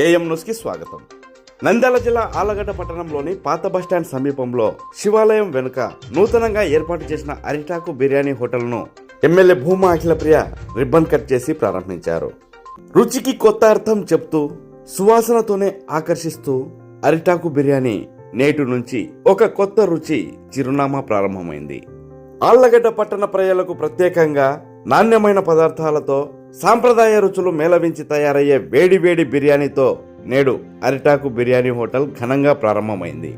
AM న్యూస్కి స్వాగతం. నంద్యాల జిల్లా ఆలగడ్డ పట్టణంలోని పాత బస్టాండ్ సమీపంలో శివాలయం వెనుక నూతనంగా ఏర్పాటు చేసిన అరిటాకు biryani హోటల్ను MLA Bhuma Akhilapriya ribbon cut చేసి ప్రారంభించారు. రుచికి కొత్త అర్థం చెప్తూ సువాసనతోనే ఆకర్షిస్తూ అరిటాకు బిర్యానీ నేటి నుంచి ఒక కొత్త రుచి చిరునామా ప్రారంభమైంది. ఆళ్ళగడ్డ పట్టణ ప్రజలకు ప్రత్యేకంగా నాణ్యమైన పదార్థాలతో సాంప్రదాయ రుచులు మేళవించి తయారయ్యే వేడి వేడి బిర్యానీతో నేడు అరిటాకు బిర్యానీ హోటల్ ఘనంగా ప్రారంభమైంది.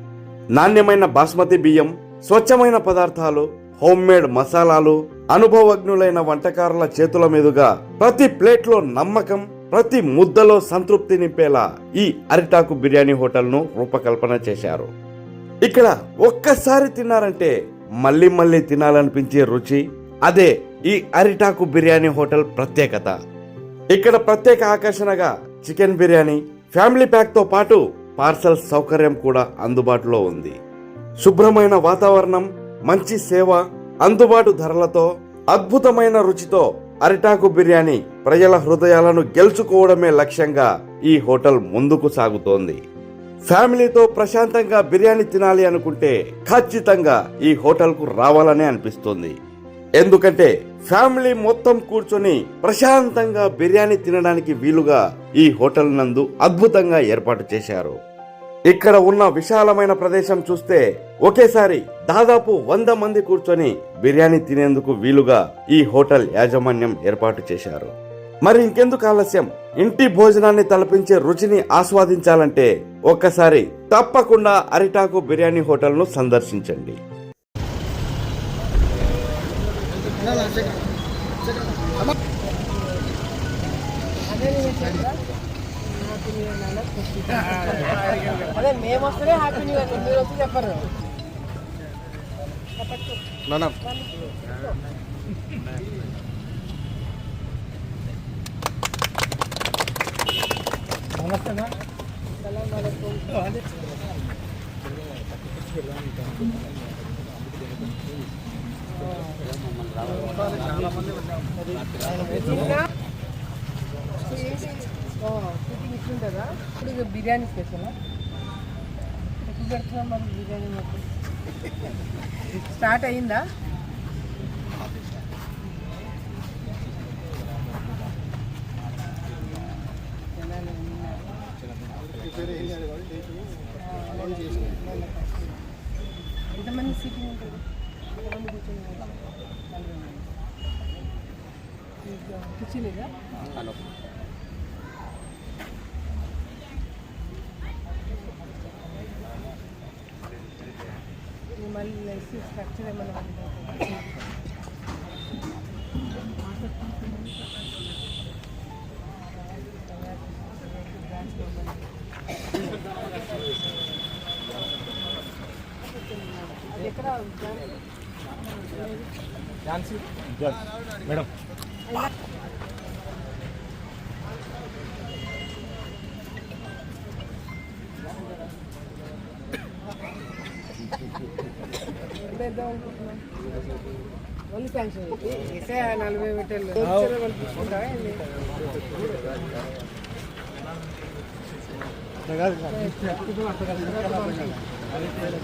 నాణ్యమైన బాస్మతి బియ్యం స్వచ్ఛమైన పదార్థాలు హోమ్ మేడ్ మసాలాలు అనుభవజ్ఞులైన వంటకారుల చేతుల మీదుగా ప్రతి ప్లేట్లో నమ్మకం ప్రతి ముద్దలో సంతృప్తి నింపేలా ఈ అరిటాకు బిర్యానీ హోటల్ను రూపకల్పన చేశారు. ఇక్కడ ఒక్కసారి తిన్నారంటే మళ్ళీ మళ్ళీ తినాలనిపించే రుచి అదే ఈ అరిటాకు బిర్యానీ హోటల్ ప్రత్యేకత. ఇక్కడ ప్రత్యేక ఆకర్షణగా చికెన్ బిర్యానీ ఫ్యామిలీ ప్యాక్తో పాటు పార్సల్ సౌకర్యం కూడా అందుబాటులో ఉంది. శుభ్రమైన వాతావరణం మంచి సేవ అందుబాటు ధరలతో అద్భుతమైన రుచితో అరిటాకు బిర్యానీ ప్రజల హృదయాలను గెలుచుకోవడమే లక్ష్యంగా ఈ హోటల్ ముందుకు సాగుతోంది. ఫ్యామిలీతో ప్రశాంతంగా బిర్యానీ తినాలి అనుకుంటే ఖచ్చితంగా ఈ హోటల్కు రావాలనే అనిపిస్తుంది. ఎందుకంటే ఫ్యామిలీ మొత్తం కూర్చొని ప్రశాంతంగా బిర్యానీ తినడానికి వీలుగా ఈ హోటల్ నందు అద్భుతంగా ఏర్పాటు చేశారు. ఇక్కడ ఉన్న విశాలమైన ప్రదేశం చూస్తే ఒకేసారి దాదాపు వంద మంది కూర్చొని బిర్యానీ తినేందుకు వీలుగా ఈ హోటల్ యాజమాన్యం ఏర్పాటు చేశారు. మరి ఇంకెందుకు ఆలస్యం? ఇంటి భోజనాన్ని తలపించే రుచిని ఆస్వాదించాలంటే ఒక్కసారి తప్పకుండా అరిటాకు బిర్యానీ హోటల్ను సందర్శించండి. అదే మేము వస్తేనే హ్యాపీ న్యూ ఇయర్ మీరు వచ్చి చెప్పరు ఇట్లుంటుందా ఇప్పుడు బిర్యానీ స్పెషల్? ఎప్పుడు పెడుతున్నాం మరి బిర్యానీ స్టార్ట్ అయిందా? ఎంతమంది సీటింగ్ ఉంటుంది. ఇంకా కూర్చోలేదా ఇది మళ్ళీ లైఫ్ స్ట్రక్చర్ ఏమైనా ఉందా? అది మేడం పెద్దాం అనుకుంటున్నాం ఇసే నలభై మీటర్లు. అట్లా కాదు.